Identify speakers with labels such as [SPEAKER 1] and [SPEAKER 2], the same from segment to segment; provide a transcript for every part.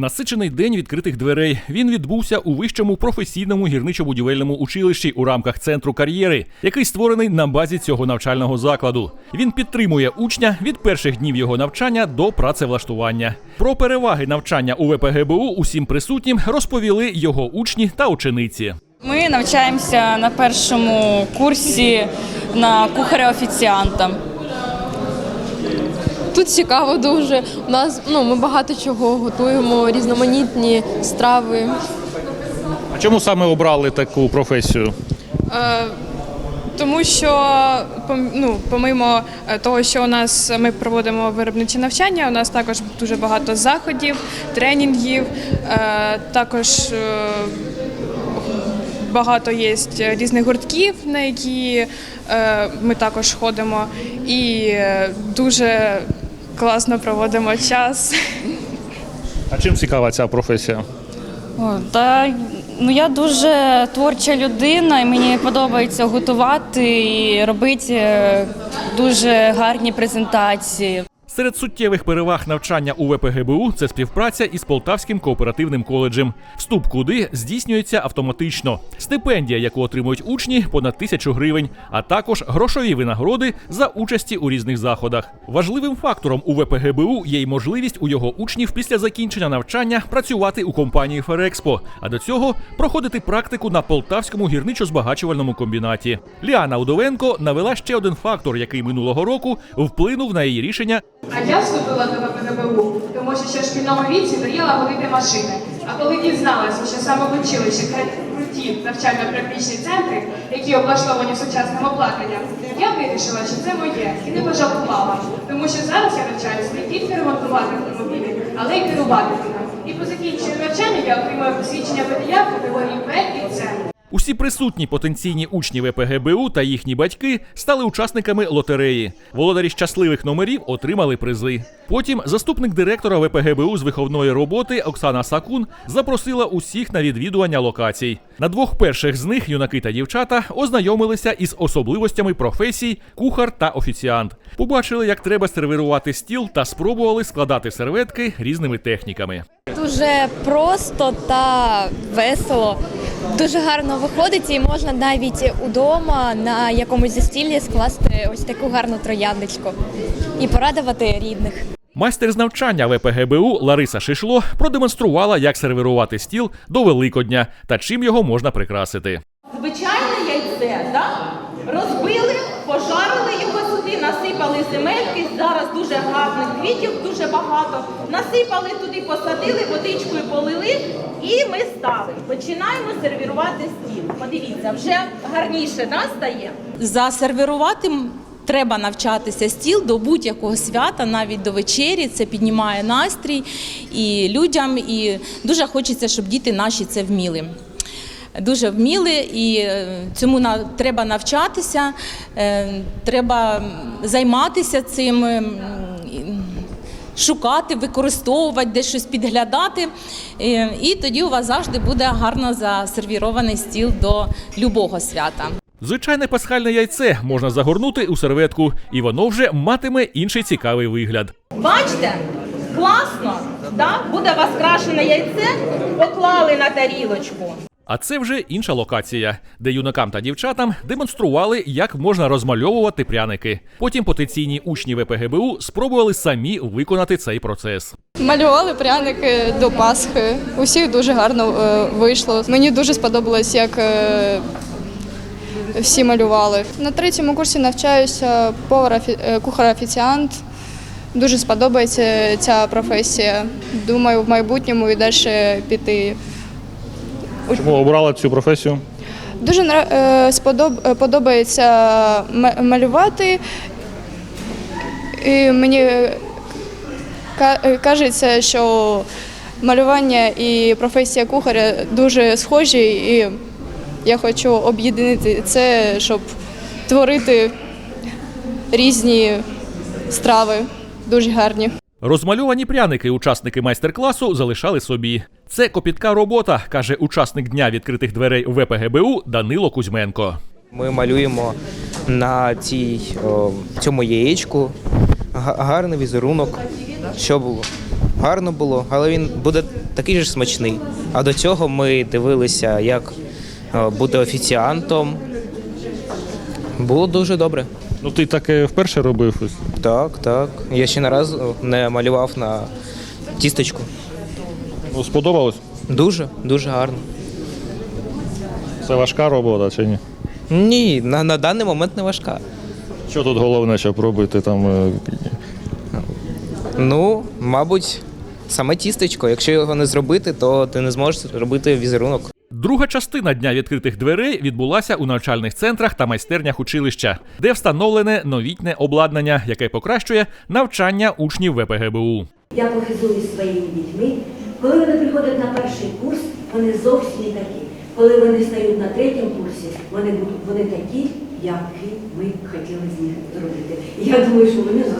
[SPEAKER 1] Насичений день відкритих дверей. Він відбувся у вищому професійному гірничо-будівельному училищі у рамках центру кар'єри, який створений на базі цього навчального закладу. Він підтримує учня від перших днів його навчання до працевлаштування. Про переваги навчання у ВПГБУ усім присутнім розповіли його учні та учениці.
[SPEAKER 2] Ми навчаємося на першому курсі на кухаря-офіціанта.
[SPEAKER 3] Тут цікаво дуже. У нас ну ми багато чого готуємо, різноманітні страви.
[SPEAKER 1] А чому саме обрали таку професію?
[SPEAKER 4] Е, Тому що ну, помимо е, того, що у нас ми проводимо виробниче навчання, у нас також дуже багато заходів, тренінгів, е, також е, багато є різних гуртків, на які е, ми також ходимо, і е, дуже класно проводимо час.
[SPEAKER 1] А чим цікава ця професія?
[SPEAKER 2] О, та ну я дуже творча людина, і мені подобається готувати і робити е, дуже гарні презентації.
[SPEAKER 1] Серед суттєвих переваг навчання у ВПГБУ це співпраця із Полтавським кооперативним коледжем. Вступ куди здійснюється автоматично. Стипендія, яку отримують учні, понад тисячу гривень, а також грошові винагороди за участі у різних заходах. Важливим фактором у ВПГБУ є й можливість у його учнів після закінчення навчання працювати у компанії Ферекспо, а до цього проходити практику на полтавському гірничо-збагачувальному комбінаті. Ліана Удовенко навела ще один фактор, який минулого року вплинув на її рішення
[SPEAKER 5] А я вступила до ВПГБУ, тому що ще в шкільному віці мріяла водити машини. А коли дізналася, що саме в училищі круті навчально-практичні центри, які облаштовані сучасним обладнанням, я вирішила, що це моє і не пожалкувала. Тому що зараз я навчаюся не тільки ремонтувати автомобілі, але й керувати ними. І по закінченню навчання я отримую посвідчення водія категорії Б і.
[SPEAKER 1] Усі присутні потенційні учні ВПГБУ та їхні батьки стали учасниками лотереї. Володарі щасливих номерів отримали призи. Потім заступник директора ВПГБУ з виховної роботи Оксана Сакун запросила усіх на відвідування локацій. На двох перших з них юнаки та дівчата ознайомилися із особливостями професій кухар та офіціант. Побачили, як треба сервірувати стіл та спробували складати серветки різними техніками.
[SPEAKER 6] Дуже просто та весело. Дуже гарно виходить і можна навіть удома на якомусь застіллі скласти ось таку гарну трояндочку і порадувати рідних.
[SPEAKER 1] Майстер з навчання ВПГБУ Лариса Шишло продемонструвала, як сервірувати стіл до Великодня та чим його можна прикрасити.
[SPEAKER 7] Звичайне яйце, да? розбили, насипали земельки. Зараз дуже гарних квітів, дуже багато. Насипали туди, посадили, водичкою полили, і ми ставимо. Починаємо сервірувати стіл. Подивіться, вже гарніше да, стає.
[SPEAKER 8] Засервірувати треба навчатися стіл до будь-якого свята, навіть до вечері. Це піднімає настрій і людям, і дуже хочеться, щоб діти наші це вміли. Дуже вміли, і е, цьому треба навчатися, е, треба займатися цим. Шукати, використовувати, десь щось підглядати, і тоді у вас завжди буде гарно засервірований стіл до любого свята.
[SPEAKER 1] Звичайне пасхальне яйце можна загорнути у серветку, і воно вже матиме інший цікавий вигляд.
[SPEAKER 7] Бачите? Класно, да? буде у вас крашене яйце, поклали на тарілочку.
[SPEAKER 1] А це вже інша локація, де юнакам та дівчатам демонстрували, як можна розмальовувати пряники. Потім потенційні учні ВПГБУ спробували самі виконати цей процес.
[SPEAKER 3] Малювали пряники до Пасхи. Усіх дуже гарно е, вийшло. Мені дуже сподобалось, як е, всі малювали. На третьому курсі навчаюся повар кухар-офіціант. Дуже сподобається ця професія. Думаю, в майбутньому і далі піти.
[SPEAKER 1] Чому обрали цю професію?
[SPEAKER 3] Дуже е, сподоб- е, подобається малювати. І мені е, кажеться, що малювання і професія кухаря дуже схожі, і я хочу об'єднати це, щоб творити різні страви, дуже гарні.
[SPEAKER 1] Розмальовані пряники учасники майстер-класу залишали собі. Це копітка робота, каже учасник дня відкритих дверей ВПГБУ Данило Кузьменко.
[SPEAKER 9] Ми малюємо на цій, цьому яєчку гарний візерунок, щоб гарно було, але він буде такий же смачний. А до цього ми дивилися, як бути офіціантом. Було дуже добре.
[SPEAKER 1] Ну ти таке вперше робив ось.
[SPEAKER 9] Так, так. Я ще не раз не малював на тісточку.
[SPEAKER 1] Ну, сподобалось?
[SPEAKER 9] Дуже, дуже гарно.
[SPEAKER 1] Це важка робота чи ні?
[SPEAKER 9] Ні, на, на даний момент не важка.
[SPEAKER 1] Що тут головне, щоб робити там. е,
[SPEAKER 9] Ну, мабуть, саме тістечко. Якщо його не зробити, то ти не зможеш робити візерунок.
[SPEAKER 1] Друга частина дня відкритих дверей відбулася у навчальних центрах та майстернях училища, де встановлене новітнє обладнання, яке покращує навчання учнів ВПГБУ.
[SPEAKER 10] Я похизуюсь своїми дітьми. Коли вони приходять на перший курс, вони зовсім такі. Коли вони стають на третьому курсі, вони будуть вони такі, які ми хотіли з них зробити. Я думаю, що вони нас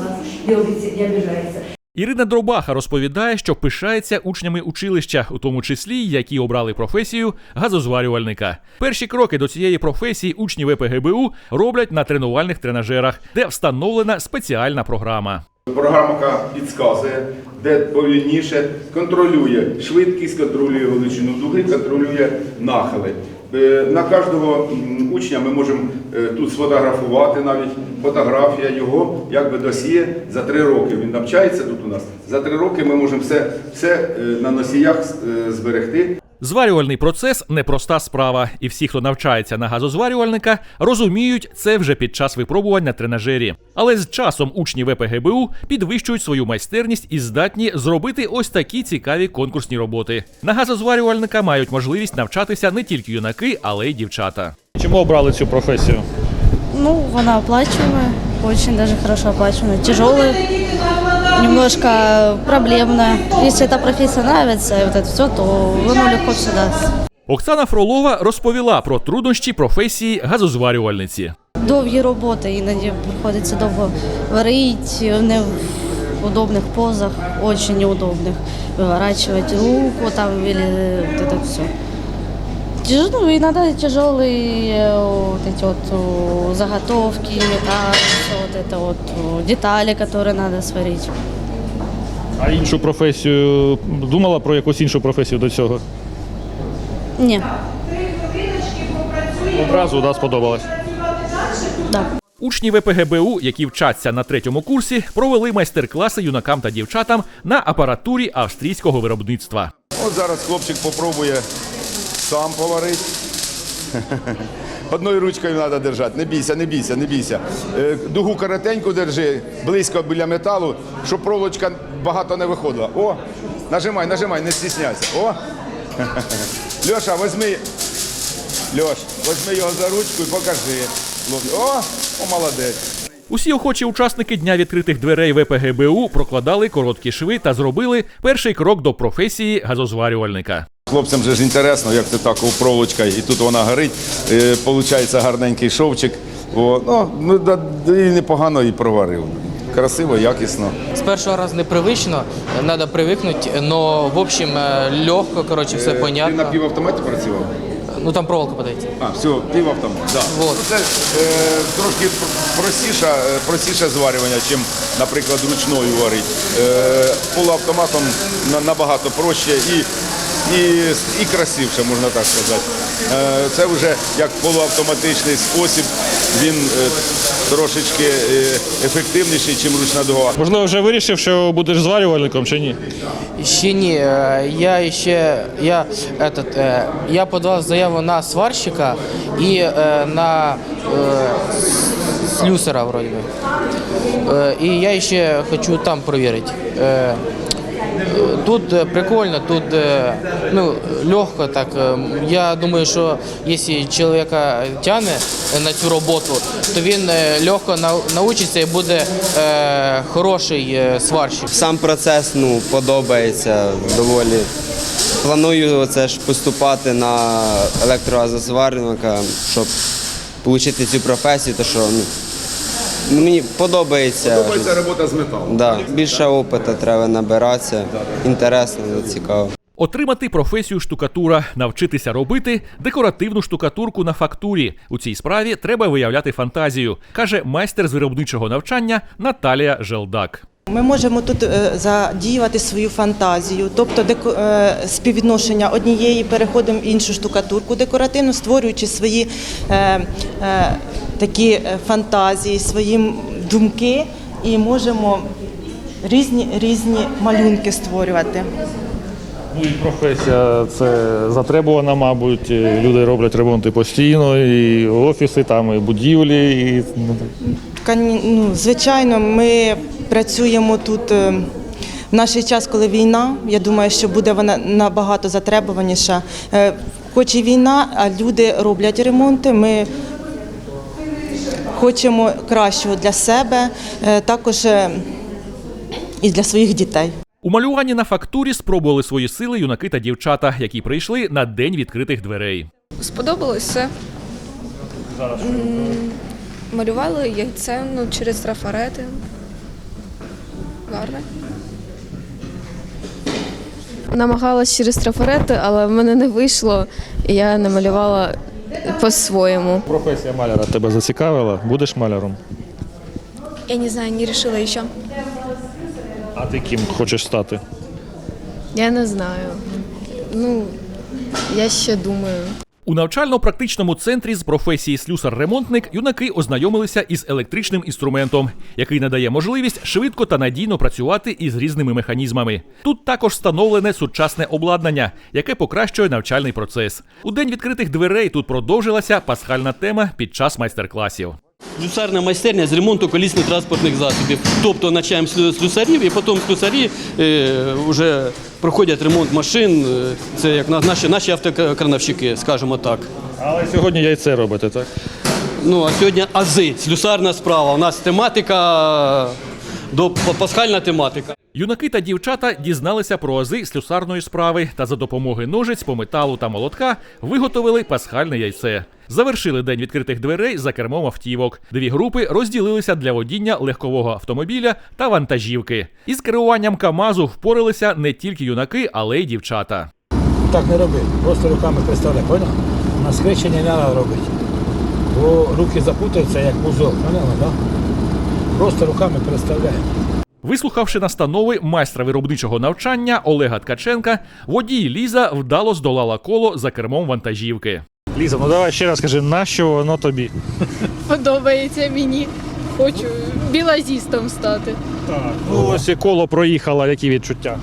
[SPEAKER 10] не обіця- не обіжаються.
[SPEAKER 1] Ірина Дробаха розповідає, що пишається учнями училища, у тому числі які обрали професію газозварювальника. Перші кроки до цієї професії учні ВПГБУ роблять на тренувальних тренажерах, де встановлена спеціальна програма.
[SPEAKER 11] Програмка підказує, де повільніше, контролює швидкість, контролює величину дуги, контролює нахили. Е, На кожного учня ми можемо е, тут сфотографувати навіть фотографія його, якби досіє за три роки. Він навчається тут у нас. За три роки ми можемо все, все е, на носіях зберегти.
[SPEAKER 1] Зварювальний процес непроста справа, і всі, хто навчається на газозварювальника, розуміють це вже під час випробувань на тренажері. Але з часом учні ВПГБУ підвищують свою майстерність і здатні зробити ось такі цікаві конкурсні роботи. На газозварювальника мають можливість навчатися не тільки юнаки, але й дівчата. Чому обрали цю професію?
[SPEAKER 2] Ну, вона оплачиваемая, очень даже хорошо оплачиваемая. Тяжелая, немножко проблемная. Если эта профессия нравится, и вот это все, то оно легко все даст.
[SPEAKER 1] Оксана Фролова розповіла про труднощі професії газозварювальниці.
[SPEAKER 2] Довгі роботи, іноді приходиться довго варити, не в удобних позах, очень неудобных. Выворачивать руку там или вот это все. Тяжело, иногда тяжелые вот эти вот о, заготовки, металл, всё вот это вот о, детали, которые надо сварить.
[SPEAKER 1] А іншу професію думала про якусь іншу професію до цього?
[SPEAKER 2] Не,
[SPEAKER 1] Одразу да, сподобалось.
[SPEAKER 2] да.
[SPEAKER 1] Учні ВПГБУ, які вчаться на третьому курсі, провели майстер-класи юнакам та дівчатам на апаратурі австрійського виробництва.
[SPEAKER 11] От зараз хлопчик попробує сам поварити. Одною ручкою треба держати. Не бійся, не бійся, не бійся. Е, Дугу коротеньку держи, близько біля металу, щоб проволочка багато не виходила. О, нажимай, нажимай, не стісняйся. О. Льоша, возьми. Льош, возьми його за ручку і покажи. О, о, молодець.
[SPEAKER 1] Усі охочі учасники дня відкритих дверей ВПГБУ прокладали короткі шви та зробили перший крок до професії газозварювальника.
[SPEAKER 11] Хлопцям же ж інтересно, як це так о, проволочка, і тут вона горить. Е, Получається гарненький шовчик. О, ну, ну да, да і непогано і проварив. Красиво, якісно.
[SPEAKER 12] С первого раза непривычно, надо привыкнуть, но в общем э, легко, короче, все
[SPEAKER 11] Е, Ти на
[SPEAKER 12] понятно.
[SPEAKER 11] півавтоматі працював?
[SPEAKER 12] Ну там проволока подойти.
[SPEAKER 11] А, все, півавтомат. Да.
[SPEAKER 12] Вот.
[SPEAKER 11] Ну, це е, трошки пр- простіше, е, простіше зварювання, ніж, наприклад, ручною варить. Е, полуавтоматом на- набагато проще і, і, і красивше, можна так сказати. Е, це вже як полуавтоматичний спосіб, він е, трошечки е, ефективніший, ніж ручна дуга.
[SPEAKER 1] Можливо, вже вирішив, що будеш зварювальником чи ні?
[SPEAKER 12] Ще ні, я ще я, этот, я подав заяву на сварщика і на слюсара вроде бы. І я ще хочу там перевірити. Тут е, прикольно, тут е, ну, легко так. Е, Я думаю, що якщо чоловіка тягне на цю роботу, то він легко нау- научиться і буде е, хороший сварщик.
[SPEAKER 13] Сам процес ну, подобається доволі. Планую це ж поступати на електрогазозварника, щоб отримати цю професію, то що ну, мені подобається.
[SPEAKER 11] Подобається робота з металом.
[SPEAKER 13] Да. Більше опиту треба набиратися. Інтересно, цікаво.
[SPEAKER 1] Отримати професію штукатура, навчитися робити декоративну штукатурку на фактурі. У цій справі треба виявляти фантазію, каже майстер з виробничого навчання Наталія Желдак.
[SPEAKER 14] Ми можемо тут е, задіювати свою фантазію, тобто е, співвідношення однієї переходимо в іншу штукатурку декоративну, створюючи свої е, такі фантазії, свої думки, і можемо різні різні малюнки створювати.
[SPEAKER 1] Ну і професія це затребувана, мабуть. Люди роблять ремонти постійно, і офіси, там, і будівлі. І... ну,
[SPEAKER 14] Ну, звичайно, ми працюємо тут е, в наш час, коли війна. Я думаю, що буде вона набагато затребуваніша. Е, Хоч і війна, а люди роблять ремонти. Ми хочемо кращого для себе, е, також і для своїх дітей.
[SPEAKER 1] У малюванні на фактурі спробували свої сили юнаки та дівчата, які прийшли на день відкритих дверей.
[SPEAKER 6] Сподобалось все. Малювали яйце ну, через трафарети. Гарне. Намагалась через трафарети, але в мене не вийшло, і я намалювала по-своєму.
[SPEAKER 1] Професія маляра тебе зацікавила? Будеш маляром?
[SPEAKER 6] Я не знаю, не вирішила ще.
[SPEAKER 1] А ти ким хочеш стати?
[SPEAKER 6] Я не знаю. Ну, я ще думаю.
[SPEAKER 1] У навчально-практичному центрі з професії слюсар-ремонтник юнаки ознайомилися із електричним інструментом, який надає можливість швидко та надійно працювати із різними механізмами. Тут також встановлене сучасне обладнання, яке покращує навчальний процес. У день відкритих дверей тут продовжилася пасхальна тема під час майстер-класів.
[SPEAKER 15] Слюсарна майстерня з ремонту колісних транспортних засобів. Тобто починаємо з слюсарів, і потім слюсарі е, вже проходять ремонт машин. Е, Це як наші, наші автокрановщики, скажімо так.
[SPEAKER 1] Але сьогодні яйце робите, так?
[SPEAKER 15] Ну а сьогодні ази, слюсарна справа. У нас тематика до пасхальна тематика.
[SPEAKER 1] Юнаки та дівчата дізналися про ази слюсарної справи та за допомогою ножиць по металу та молотка виготовили пасхальне яйце. Завершили день відкритих дверей за кермом автівок. Дві групи розділилися для водіння легкового автомобіля та вантажівки. Із керуванням КАМАЗу впоралися не тільки юнаки, але й дівчата.
[SPEAKER 16] Так не роби, просто руками представляй, поняв? На скрещення не треба робити. Бо руки запутаються як вузол, поняла, так? Просто руками представляємо.
[SPEAKER 1] Вислухавши настанови майстра виробничого навчання Олега Ткаченка, водій Ліза вдало здолала коло за кермом вантажівки.
[SPEAKER 17] Ліза, ну давай ще раз скажи, на що воно тобі?
[SPEAKER 18] Подобається мені. Хочу білазістом стати.
[SPEAKER 17] Так. Ну ось і коло проїхала, які відчуття.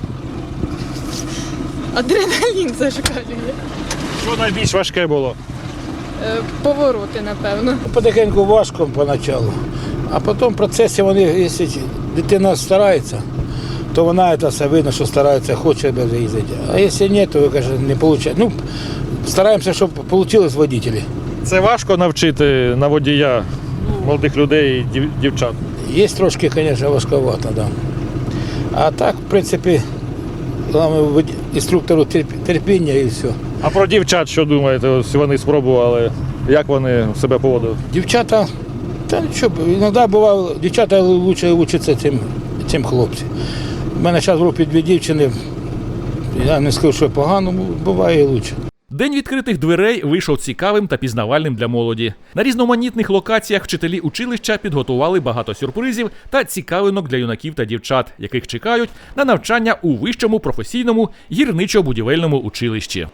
[SPEAKER 18] Адреналін зашкалює.
[SPEAKER 17] Що найбільш важке було?
[SPEAKER 18] Е, Повороти, напевно.
[SPEAKER 16] Потихеньку важко поначалу. А потім в процесі вони, якщо дитина старається, то вона це все видно, що старається, хоче їздити. А якщо ні, то каже, не виходить. Ну, стараємося, щоб вийшло водителі.
[SPEAKER 17] Це важко навчити на водія молодих людей і дів- дівчат.
[SPEAKER 16] Є трошки, звісно, важковато, да. А так, в принципі, головне інструктору терпіння і все.
[SPEAKER 17] А про дівчат що думаєте? Ось вони спробували, як вони себе поводили?
[SPEAKER 16] Дівчата, та що, іноді бувало, дівчата краще вчаться, чим хлопці. У мене зараз в групі дві дівчини, я не скажу, що погано, буває і краще.
[SPEAKER 1] День відкритих дверей вийшов цікавим та пізнавальним для молоді. На різноманітних локаціях вчителі училища підготували багато сюрпризів та цікавинок для юнаків та дівчат, яких чекають на навчання у вищому професійному гірничо-будівельному училищі.